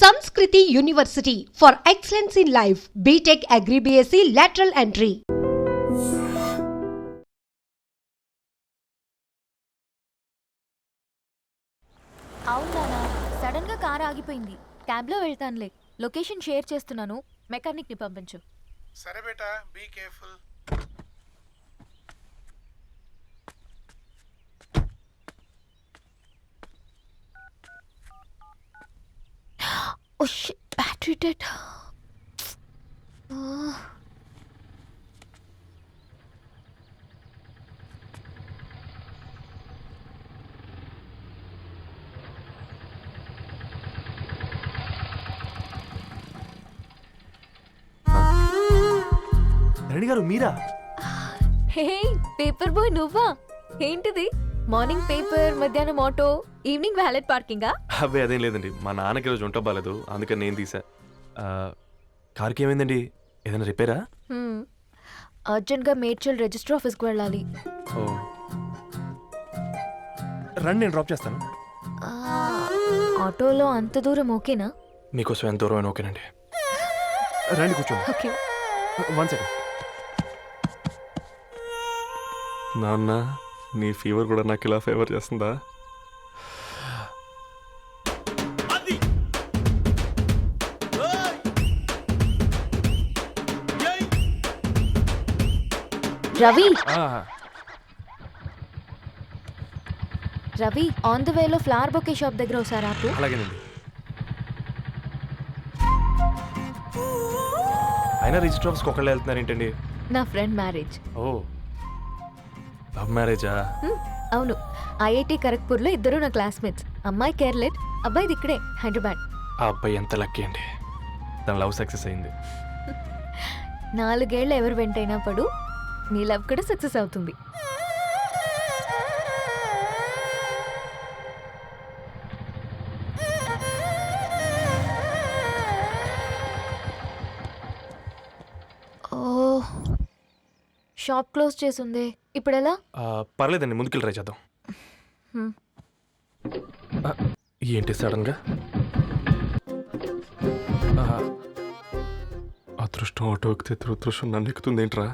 Sanskriti university for excellence in life B Tech agri BSc lateral entry అవునా సడన్గా ఆగిపోయింది. Cab వెళ్తానులే. Location share చేస్తున్నాను. మెకానిక్ని పంపించు. సరే బేటా be careful oh battery dead Dharani గారు మీరా? హే పేపర్ బాయ్ నువ్వా? ఏంటిది? మార్నింగ్ పేపర్ మధ్యాహ్నం ఆటో? ఈవినింగ్ వ్యాలెట్ పార్కింగా అబ్బాయి అదేం లేదండి. మా నాన్నకి రోజు వంట బాగాలేదు అందుకని నేను తీసా. కార్కి ఏమైందండి? ఏదైనా రిపేరా? అర్జెంట్గా మేడ్చల్ రిజిస్టర్ ఆఫీస్కి వెళ్ళాలి. ఓ. రండి నేను డ్రాప్ చేస్తాను. ఆటోలో అంత దూరం ఓకేనా? మీకోసం ఎంత దూరం అయినా ఓకేనండి. రండి కూర్చోండి. ఓకే. One second. నాన్న నీ ఫీవర్ కూడా నాకు ఇలా ఫేవర్ చేస్తుందా? రవి. రవి ఆన్ ద వేలో ఫ్లవర్ బొకే షాప్ దగ్గర ఒకసారి ఆపు. అలాగేనండి. అయినా రిజిస్టర్ ఆఫీస్కి ఒకళ్ళు వెళ్తున్నారు ఏంటండి? నా ఫ్రెండ్ మ్యారేజ్ ఓ. లవ్ మ్యారేజా? హ్మ్, అవును. ఐఐటి ఖరగ్పూర్లో ఇద్దరు నా క్లాస్మేట్స్ అమ్మాయి కేర్లెట్ అబ్బాయిది ఇక్కడే హైదరాబాద్. ఆ అబ్బాయి ఎంత లక్కీ అండి. తన లవ్ సక్సెస్ అయింది. నాలుగేళ్ళు ఎవరు వెంటైనా పడు నీ లవ్ కూడా సక్సెస్ అవుతుంది. ఓ షాప్ క్లోజ్ చేసింది. ఇప్పుడు ఎలా పర్లేదండి ముందుకెళ్ళి ట్రై చేద్దాం. ఏంటి సడన్గా? అదృష్టం ఆటో ఎక్కితే దురదృష్టం నన్ను ఎక్కుతుంది ఏంట్రా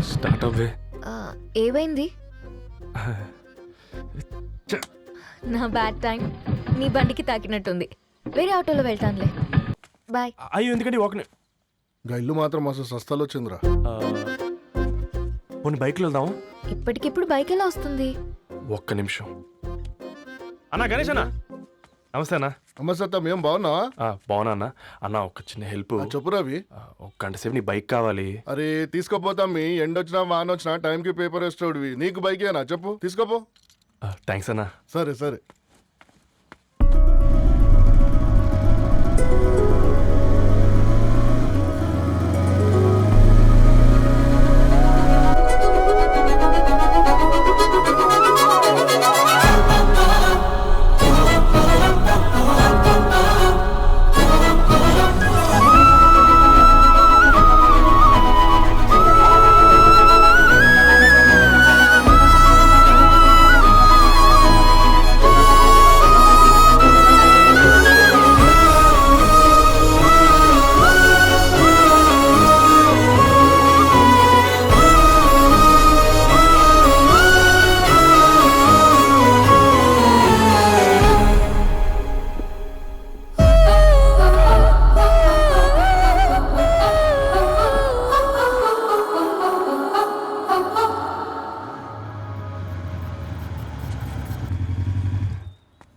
స్టార్ట్ అవ్వే. ఆ, ఏమైంది. నా బ్యాడ్ టైం. నీ బండికి తాకినట్టుంది. వేరే ఆటోలో వెళ్తానులే. బాయ్. అయ్యో ఎందుకండి ఒక గా ఇల్లు మాత్రం మస్తు సస్తాలు వచ్చిందిరా. కొన్ని బైక్లో వెళ్దాం ఇప్పటికిప్పుడు బైక్ ఎలా వస్తుంది? ఒక్క నిమిషం. అన్నా గణేష్ అన్న. నమస్తే అన్న. అమ్మ సత్తం ఏం బాగున్నావా? ఆ, బాగున్నా అన్న. అన్న ఒక చిన్న హెల్ప్. ఆ, చెప్పు రవి. ఒక గంట సేపు నీ బైక్ కావాలి. అరే తీసుకోపోతాం మీ ఎండొచ్చినా వాన వచ్చినా టైంకి పేపర్ వేస్తాడువి నీకు బైకేనా? చెప్పు తీసుకోపో. థ్యాంక్స్ అన్న. సరే సరే.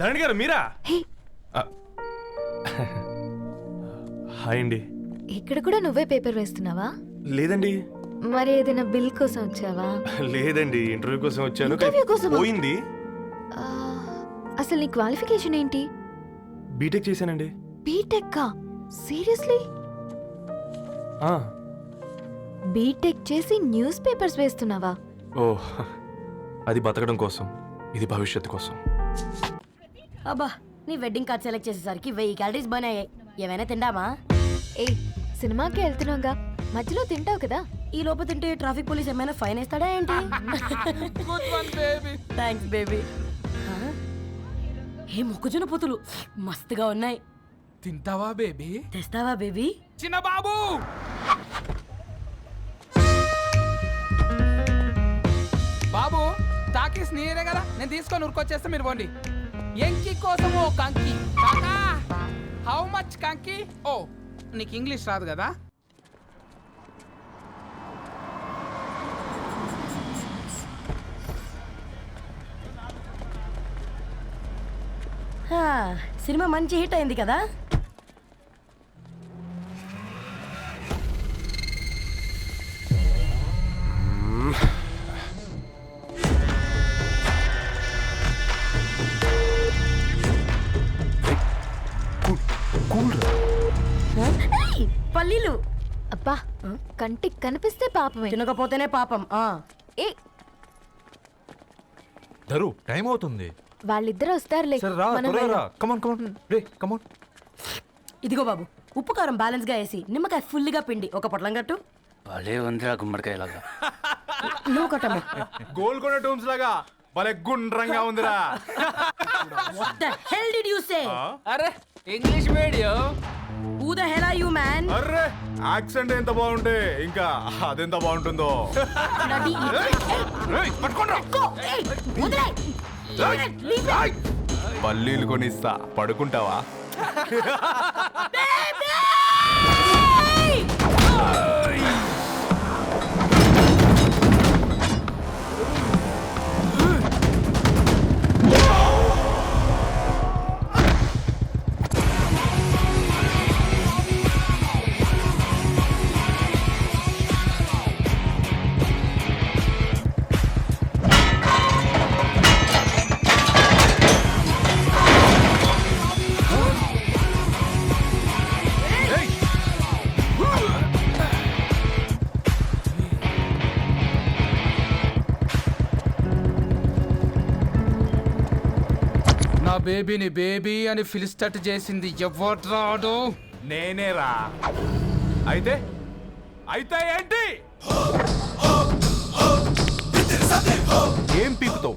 ధరణి గారు మీరా? హాయ్ అండి. ఇక్కడ కూడా నువ్వే పేపర్ వేస్తున్నావా? లేదండి. మరి ఏదైనా బిల్ కోసం వచ్చావా? లేదండి ఇంటర్వ్యూ కోసం వచ్చాను. ఇంటర్వ్యూ కోసమా? పోయింది. ఆ, అసలు నీ క్వాలిఫికేషన్ ఏంటి? బీటెక్ చేశానండి. B Tech seriously? ఆ, బీటెక్ చేసి న్యూస్ పేపర్స్ వేస్తున్నావా? ఓ అది బతకడం కోసం. ఇది భవిష్యత్తు కోసం. అబ్బా నీ వెడ్డింగ్ కార్డ్ సెలెక్ట్ చేసేసరికి వెయ్యి క్యాలరీస్ బర్న్ అయ్యాయి. ఏమైనా తిండామా ఏ సినిమాకి వెళ్తున్నావుగా మధ్యలో తింటావు కదా? ఈ లోపు తింటే ట్రాఫిక్ పోలీస్ ఏమైనా ఫైన్ వేస్తాడా ఏంటి? థ్యాంక్స్ బేబీ ఏ మొక్కజొన్న పొతులు? మస్తుగా ఉన్నాయి. తింటావా బేబీ తెస్తావా బేబీ చిన్న బాబు! బాబు తాకీస్ నీరే కదా. నేను తీసుకొని ఉరికొచ్చేస్తే మీరు పోండి. ఎంకి కోసం ఓ కంకి. కాకా హౌ మచ్ కంకి? ఓ నీకు ఇంగ్లీష్ రాదు కదా? సినిమా మంచి హిట్ అయింది కదా? కంటికి కనిపిస్తే పాపమే. తినకపోతేనే పాపం ఆ. ఏ? ధరు టైం అవుతుంది. వాళ్ళిద్దరు వస్తారులే. సరే రా మనం త్వరగా రా. వెళ్దాం. కమాన్ కమాన్ రే కమాన్ ఇదిగో బాబు ఉప్పు కారం బ్యాలెన్స్గా వేసి నిమ్మకాయ ఫుల్గా పిండి ఒక పొట్లం కట్టు. భలే ఉందిరా గుమ్మడికాయలాగా నువ్వు కట్టము. గోల్కొండ టూమ్స్ లాగా భలే గుండ్రంగా ఉందిరా. Hell did you say? అరే English medium who the hell are you man array accent ఎంత బాగుంటే ఇంకా అదెంత బాగుంటుందో. పల్లీలు కొనిస్తా పడుకుంటావా? బేబీని బేబీ అని ఫిలిస్టట్ చేసింది ఎవడ్రాడు నేనేరా. అయితే? అయితే ఏంటి? ఏం పీకుతావు?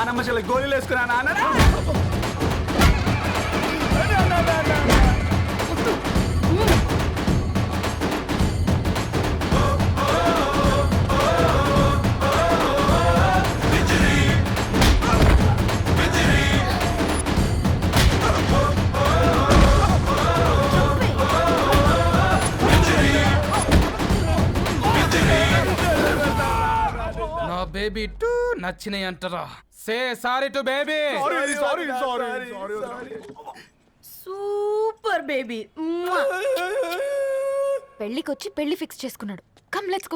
అన్న చెల్లి గోళీలు వేసుకున్నా నాన్న. నా బేబీ టూ నచ్చినాయి అంటారా. Say sorry to baby sorry sorry super baby పెళ్ళికొచ్చి పెళ్ళి ఫిక్స్ చేసుకున్నాడు. Come let's go